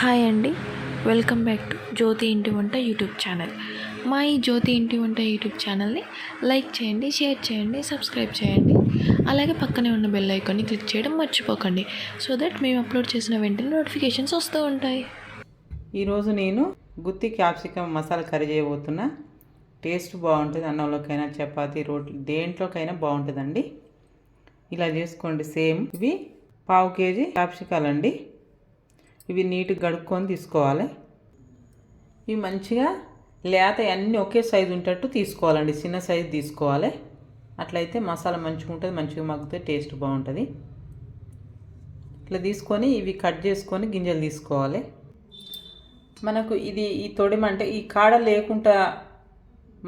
Hi అండి. Welcome back to జ్యోతి ఇంటి వంట యూట్యూబ్ ఛానల్. మా ఈ జ్యోతి ఇంటి వంట యూట్యూబ్ ఛానల్ని లైక్ చేయండి షేర్ చేయండి సబ్స్క్రైబ్ చేయండి. అలాగే పక్కనే ఉన్న బెల్ ఐకాన్ని క్లిక్ చేయడం మర్చిపోకండి. సో దట్ మేము అప్లోడ్ చేసిన వెంటనే నోటిఫికేషన్స్ వస్తూ ఉంటాయి. ఈరోజు నేను గుత్తి క్యాప్సికమ్ మసాలా కర్రీ చేయబోతున్నా. టేస్ట్ బాగుంటుంది అన్నంలోకైనా చపాతీ రోటీ దేంట్లోకైనా బాగుంటుందండి. ఇలా చేసుకోండి సేమ్ ఇవి పావు కేజీ క్యాప్సికాలు అండి ఇవి నీట్గా గడుక్కొని తీసుకోవాలి. ఇవి మంచిగా లేత అన్నీ ఒకే సైజు ఉంటట్టు తీసుకోవాలండి. చిన్న సైజు తీసుకోవాలి. అట్లయితే మసాలా మంచిగా ఉంటుంది మంచిగా మగ్గితే టేస్ట్ బాగుంటుంది. ఇట్లా తీసుకొని ఇవి కట్ చేసుకొని గింజలు తీసుకోవాలి. మనకు ఇది ఈ తొడిమంటే ఈ కాడ లేకుండా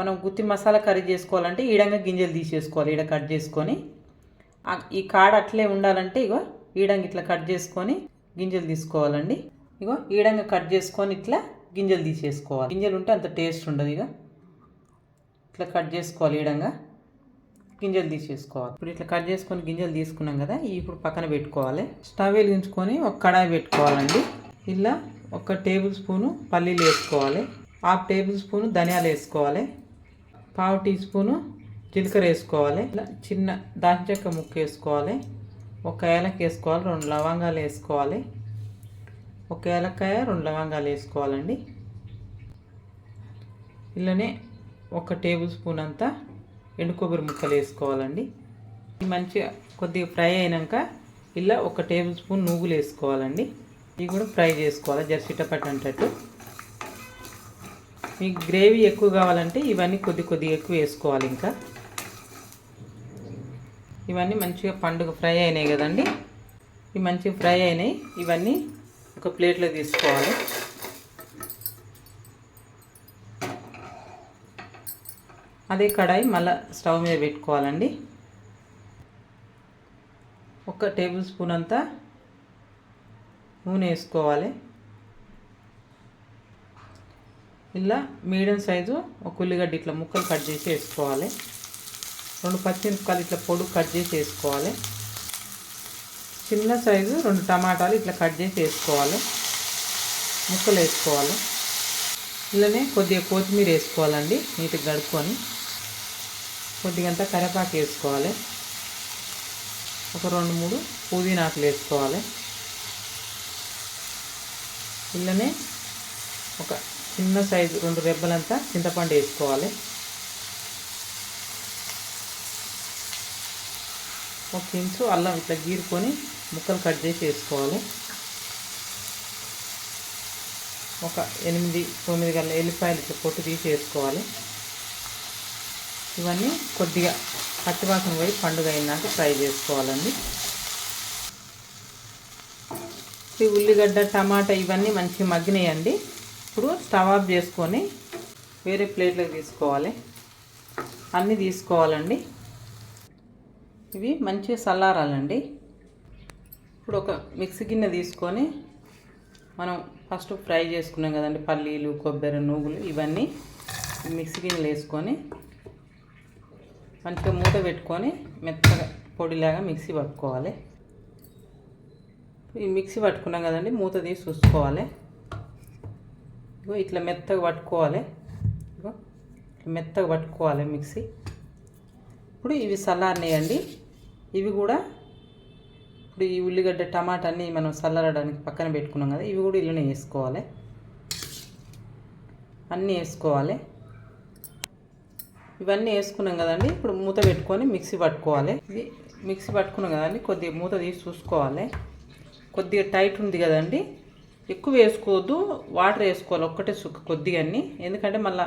మనం గుత్తి మసాలా కర్రీ చేసుకోవాలంటే ఈడంగా గింజలు తీసేసుకోవాలి. ఈడ కట్ చేసుకొని ఈ కాడ అట్లే ఉండాలంటే ఇగో ఈడంగా ఇట్లా కట్ చేసుకొని గింజలు తీసుకోవాలండి. ఇగో ఈడంగా కట్ చేసుకొని ఇట్లా గింజలు తీసేసుకోవాలి. గింజలు ఉంటే అంత టేస్ట్ ఉండదు ఇక ఇట్లా కట్ చేసుకోవాలి ఈడంగా గింజలు తీసేసుకోవాలి. ఇప్పుడు ఇట్లా కట్ చేసుకొని గింజలు తీసుకున్నాం కదా ఇప్పుడు పక్కన పెట్టుకోవాలి. స్టవ్ వెలిగించుకొని ఒక కడాయి పెట్టుకోవాలండి. ఇలా ఒక టేబుల్ స్పూను పల్లీలు వేసుకోవాలి. హాఫ్ టేబుల్ స్పూను ధనియాలు వేసుకోవాలి. పావు టీ స్పూను జీలకర్ర వేసుకోవాలి. ఇలా చిన్న దాల్చిన ముక్క వేసుకోవాలి. ఒక ఏలక వేసుకోవాలి రెండు లవంగాలు వేసుకోవాలి ఒక ఏలక్కాయ రెండు లవంగాలు వేసుకోవాలండి ఇలానే ఒక టేబుల్ స్పూన్ అంతా ఎండు కొబ్బరి ముక్కలు వేసుకోవాలండి మంచిగా కొద్దిగా ఫ్రై అయినాక ఇలా ఒక టేబుల్ స్పూన్ నువ్వులు వేసుకోవాలండి ఇవి కూడా ఫ్రై చేసుకోవాలి జర్సిటపట్ అంటట్టు. మీకు గ్రేవీ ఎక్కువ కావాలంటే ఇవన్నీ కొద్ది కొద్దిగా ఎక్కువ వేసుకోవాలి ఇంకా. ఇవన్నీ మంచిగా పండుగ ఫ్రై అయినాయి కదండి. ఇవి మంచిగా ఫ్రై అయినాయి. ఇవన్నీ ఒక ప్లేట్లో తీసుకోవాలి. అదే కడాయి మళ్ళీ స్టవ్ మీద పెట్టుకోవాలండి. ఒక టేబుల్ స్పూన్ అంతా నూనె వేసుకోవాలి. ఇలా మీడియం సైజు ఒక ఉల్లిగడ్డ ఇట్లా ముక్కలు కట్ చేసి వేసుకోవాలి. రెండు పచ్చిమిరపకాయలు ఇట్లా పొడుగు కట్ చేసి వేసుకోవాలి. చిన్న సైజు రెండు టమాటాలు ఇట్లా కట్ చేసి వేసుకోవాలి. ముక్కలు వేసుకోవాలి. ఇలానే కొద్దిగా కొత్తిమీర వేసుకోవాలండి నీట్గా గడుపుకొని కొద్దిగంత కరివేపాకు వేసుకోవాలి. ఒక రెండు మూడు పుదీనాకులు వేసుకోవాలి. ఇలానే ఒక చిన్న సైజు రెండు రెబ్బలంతా చింతపండు వేసుకోవాలి. ఒక ఇంచు అల్లం ఇట్లా గీరుకొని ముక్కలు కట్ చేసి వేసుకోవాలి. ఒక ఎనిమిది తొమ్మిది గల్ల ఎల్లిపాయలు ఇట్లా పొట్టు తీసి వేసుకోవాలి. ఇవన్నీ కొద్దిగా పచ్చివాసన పోయి పండుగ అయినాక ఫ్రై చేసుకోవాలండి. ఈ ఉల్లిగడ్డ టమాటా ఇవన్నీ మంచిగా మగ్గినాయండి. ఇప్పుడు స్టవ్ ఆఫ్ చేసుకొని వేరే ప్లేట్లోకి తీసుకోవాలి. అన్నీ తీసుకోవాలండి. ఇవి మంచిగా చల్లారాలండి. ఇప్పుడు ఒక మిక్సీ గిన్నె తీసుకొని మనం ఫస్ట్ ఫ్రై చేసుకున్నాం కదండి. పల్లీలు కొబ్బరి నువ్వులు ఇవన్నీ మిక్సీ గిన్నెలు వేసుకొని మంచిగా మూత పెట్టుకొని మెత్తగా పొడిలాగా మిక్సీ పట్టుకోవాలి. ఈ మిక్సీ పట్టుకున్నాం కదండి. మూత తీసి చూసుకోవాలి. ఇగో ఇట్లా మెత్తగా పట్టుకోవాలి. ఇగో ఇట్లా మెత్తగా పట్టుకోవాలి మిక్సీ. ఇప్పుడు ఇవి చల్లారినాయండి. ఇవి కూడా ఇప్పుడు ఈ ఉల్లిగడ్డ టమాటాన్ని మనం చల్లరడానికి పక్కన పెట్టుకున్నాం కదా ఇవి కూడా ఇల్లునే వేసుకోవాలి. అన్నీ వేసుకోవాలి. ఇవన్నీ వేసుకున్నాం కదండి ఇప్పుడు మూత పెట్టుకొని మిక్సీ పట్టుకోవాలి. ఇది మిక్సీ పట్టుకున్నాం కదండి కొద్దిగా మూత తీసి చూసుకోవాలి. కొద్దిగా టైట్ ఉంది కదండి ఎక్కువ వేసుకోవద్దు వాటర్ వేసుకోవాలి ఒక్కటే సుక్క కొద్దిగా అన్ని. ఎందుకంటే మళ్ళీ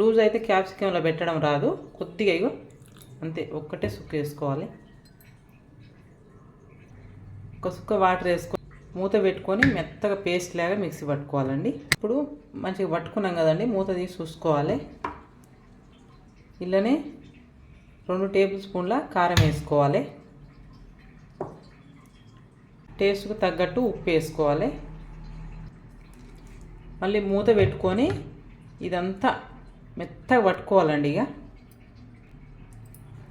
లూజ్ అయితే క్యాప్సికంలో పెట్టడం రాదు కొద్దిగా ఇగో అంతే ఒక్కటే సుక్క వేసుకోవాలి. ఒక సుక్క వాటర్ వేసుకొని మూత పెట్టుకొని మెత్తగా పేస్ట్ లాగా మిక్సీ పట్టుకోవాలండి. ఇప్పుడు మంచిగా పట్టుకున్నాం కదండి మూత తీసి చూసుకోవాలి. ఇలానే రెండు టేబుల్ స్పూన్ల కారం వేసుకోవాలి. టేస్ట్కు తగ్గట్టు ఉప్పు వేసుకోవాలి. మళ్ళీ మూత పెట్టుకొని ఇదంతా మెత్తగా పట్టుకోవాలండి ఇక.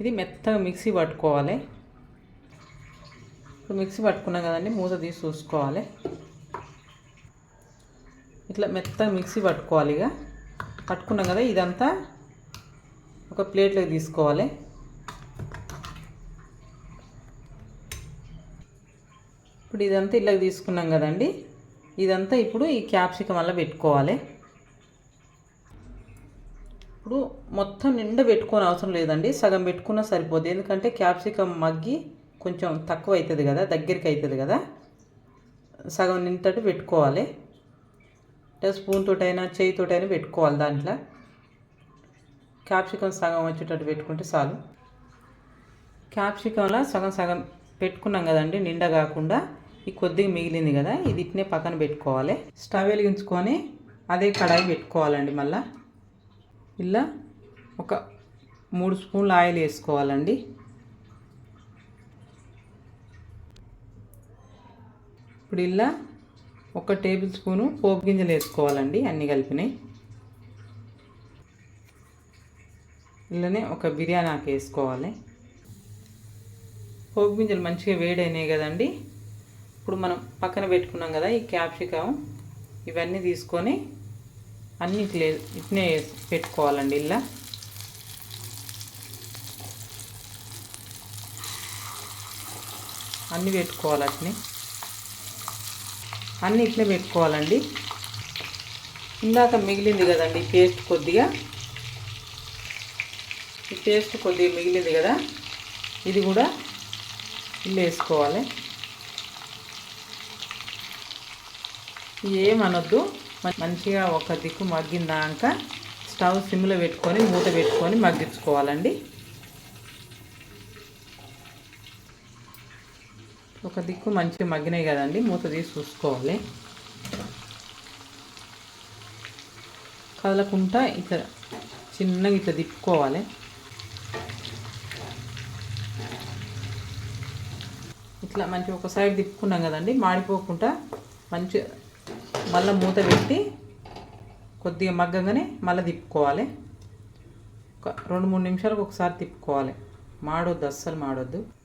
ఇది మెత్తగా మిక్సీ పట్టుకోవాలి. ఇప్పుడు మిక్సీ పట్టుకున్నాం కదండి మూత తీసి చూసుకోవాలి. ఇట్లా మెత్తగా మిక్సీ పట్టుకోవాలి ఇక. పట్టుకున్నాం కదా ఇదంతా ఒక ప్లేట్లోకి తీసుకోవాలి. ఇప్పుడు ఇదంతా ఇలాగ తీసుకున్నాం కదండి ఇదంతా ఇప్పుడు ఈ క్యాప్సికం వల్ల పెట్టుకోవాలి. ఇప్పుడు మొత్తం నిండా పెట్టుకోని అవసరం లేదండి సగం పెట్టుకున్నా సరిపోద్ది ఎందుకంటే క్యాప్సికం మగ్గి కొంచెం తక్కువ అవుతుంది కదా దగ్గరికి అవుతుంది కదా. సగం నింతటి పెట్టుకోవాలి. అంటే స్పూన్ తోటైనా చేయి తోటైనా పెట్టుకోవాలి దాంట్లో. క్యాప్సికం సగం వచ్చేటట్టు పెట్టుకుంటే చాలు. క్యాప్సికంలో సగం సగం పెట్టుకున్నాం కదండి నిండా కాకుండా ఈ కొద్దిగా మిగిలింది కదా ఇది ఇట్నే పక్కన పెట్టుకోవాలి. స్టవ్ వెలిగించుకొని అదే కడాయి పెట్టుకోవాలండి మళ్ళీ. ఇలా ఒక మూడు స్పూన్లు ఆయిల్ వేసుకోవాలండి. ఇప్పుడు ఇలా ఒక టేబుల్ స్పూను పోపు గింజలు వేసుకోవాలండి అన్నీ కలిపినాయి. ఇలానే ఒక బిర్యానీ ఆకు వేసుకోవాలి. పోపు గింజలు మంచిగా వేడైనాయి కదండి. ఇప్పుడు మనం పక్కన పెట్టుకున్నాం కదా ఈ క్యాప్సికం ఇవన్నీ తీసుకొని అన్ని ఇట్లే ఇట్నే పెట్టుకోవాలండి ఇలా. అన్నీ పెట్టుకోవాలి అట్నే. అన్నీ ఇట్లే పెట్టుకోవాలండి. ఇందాక మిగిలింది కదండి పేస్ట్ కొద్దిగా. ఈ పేస్ట్ కొద్దిగా మిగిలింది కదా ఇది కూడా ఇల్లు వేసుకోవాలి. ఏమనొద్దు మంచిగా ఒక దిక్కు మగ్గిందాక స్టవ్ సిమ్లో పెట్టుకొని మూత పెట్టుకొని మగ్గించుకోవాలండి. ఒక దిక్కు మంచిగా మగ్గినాయి కదండి మూత తీసి చూసుకోవాలి. కదలకుండా ఇట్లా చిన్నగా ఇట్లా తిప్పుకోవాలి. ఇట్లా మంచిగా ఒక సైడ్ తిప్పుకున్నాం కదండి మాడిపోకుండా మంచి మళ్ళీ మూత పెట్టి కొద్దిగా మగ్గగానే మళ్ళీ తిప్పుకోవాలి. ఒక రెండు మూడు నిమిషాలకు ఒకసారి తిప్పుకోవాలి. మాడొద్దు అస్సలు మాడొద్దు.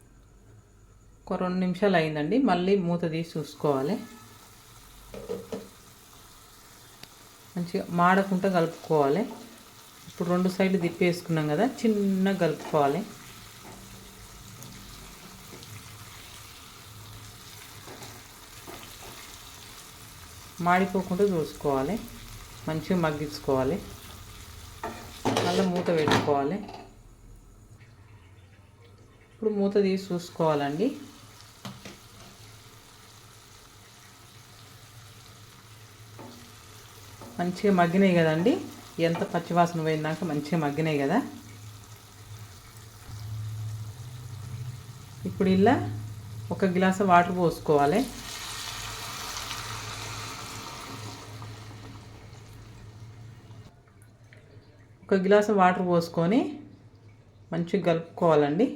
ఒక రెండు నిమిషాలు అయిందండి. మళ్ళీ మూత తీసి చూసుకోవాలి. మంచిగా మాడకుండా కలుపుకోవాలి. ఇప్పుడు రెండు సైడ్లు తిప్పేసుకున్నాం కదా చిన్నగా కలుపుకోవాలి. మాడిపోకుండా చూసుకోవాలి. మంచిగా మగ్గించుకోవాలి. మళ్ళీ మూత పెట్టుకోవాలి. ఇప్పుడు మూత తీసి చూసుకోవాలండి. మంచిగా మగ్గినాయి కదండి. ఎంత పచ్చివాసన పోయిందాక మంచిగా మగ్గినాయి కదా. ఇప్పుడు ఇలా ఒక గ్లాసు వాటర్ పోసుకోవాలి. ఒక గ్లాసు వాటర్ పోసుకొని మంచిగా కలుపుకోవాలండి.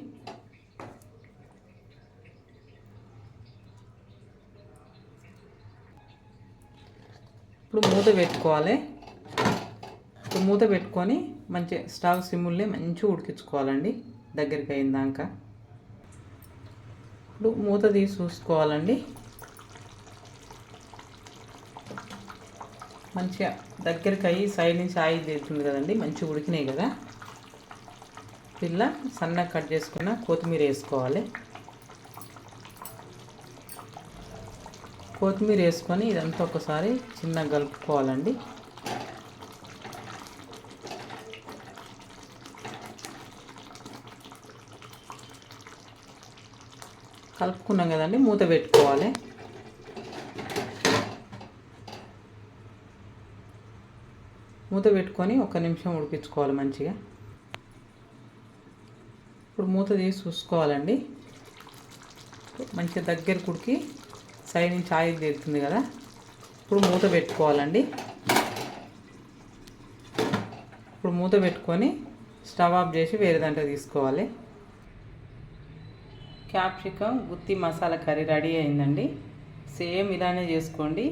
పెట్టుకోవాలి. ఇప్పుడు మూత పెట్టుకొని మంచి స్టవ్ సిమ్ముల్ని మంచిగా ఉడికించుకోవాలండి. దగ్గరికి అయిందాక ఇప్పుడు మూత తీసి చూసుకోవాలండి. మంచిగా దగ్గరికి అయ్యి సైడ్ నుంచి ఆయిల్ తీరుతుంది కదండి మంచిగా ఉడికినాయి కదా. పిల్ల సన్నగా కట్ చేసుకున్న కొత్తిమీర వేసుకోవాలి. కొత్తిమీర వేసుకొని ఇదంతా ఒకసారి చిన్నగా కలుపుకోవాలండి. కలుపుకున్నాం కదండి మూత పెట్టుకోవాలి. మూత పెట్టుకొని ఒక నిమిషం ఉడికించుకోవాలి మంచిగా. ఇప్పుడు మూత తీసి చూసుకోవాలండి. మంచిగా దగ్గర కుడికి సైడ్ నుంచి ఆయిల్ తీరుతుంది కదా. ఇప్పుడు మూత పెట్టుకోవాలండి. ఇప్పుడు మూత పెట్టుకొని స్టవ్ ఆఫ్ చేసి వేరే దాంట్లో తీసుకోవాలి. క్యాప్సికం గుత్తి మసాలా కర్రీ రెడీ అయిందండి. సేమ్ ఇలానే చేసుకోండి.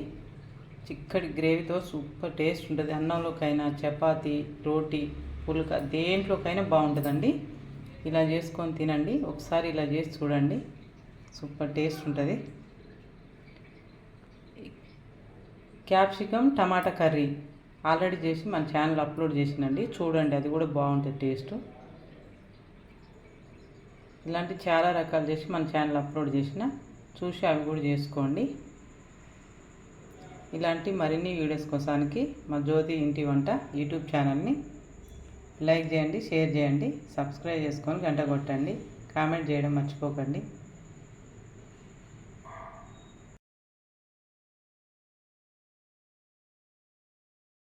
చిక్కటి గ్రేవీతో సూపర్ టేస్ట్ ఉంటుంది. అన్నంలోకైనా చపాతి రోటీ పుల్క దేంట్లోకైనా బాగుంటుందండి. ఇలా చేసుకొని తినండి. ఒకసారి ఇలా చేసి చూడండి. సూపర్ టేస్ట్ ఉంటుంది. క్యాప్సికమ్ టమాటా కర్రీ ఆల్రెడీ చేసి మన ఛానల్ అప్లోడ్ చేసినండి చూడండి అది కూడా బాగుంటుంది టేస్ట్. ఇలాంటి చాలా రకాలు చేసి మన ఛానల్ అప్లోడ్ చేసిన చూసి అవి కూడా చేసుకోండి. ఇలాంటి మరిన్ని వీడియోస్ కోసానికి మా జ్యోతి ఇంటి వంట యూట్యూబ్ ఛానల్ని లైక్ చేయండి షేర్ చేయండి సబ్స్క్రైబ్ చేసుకొని గంట కొట్టండి. కామెంట్ చేయడం మర్చిపోకండి.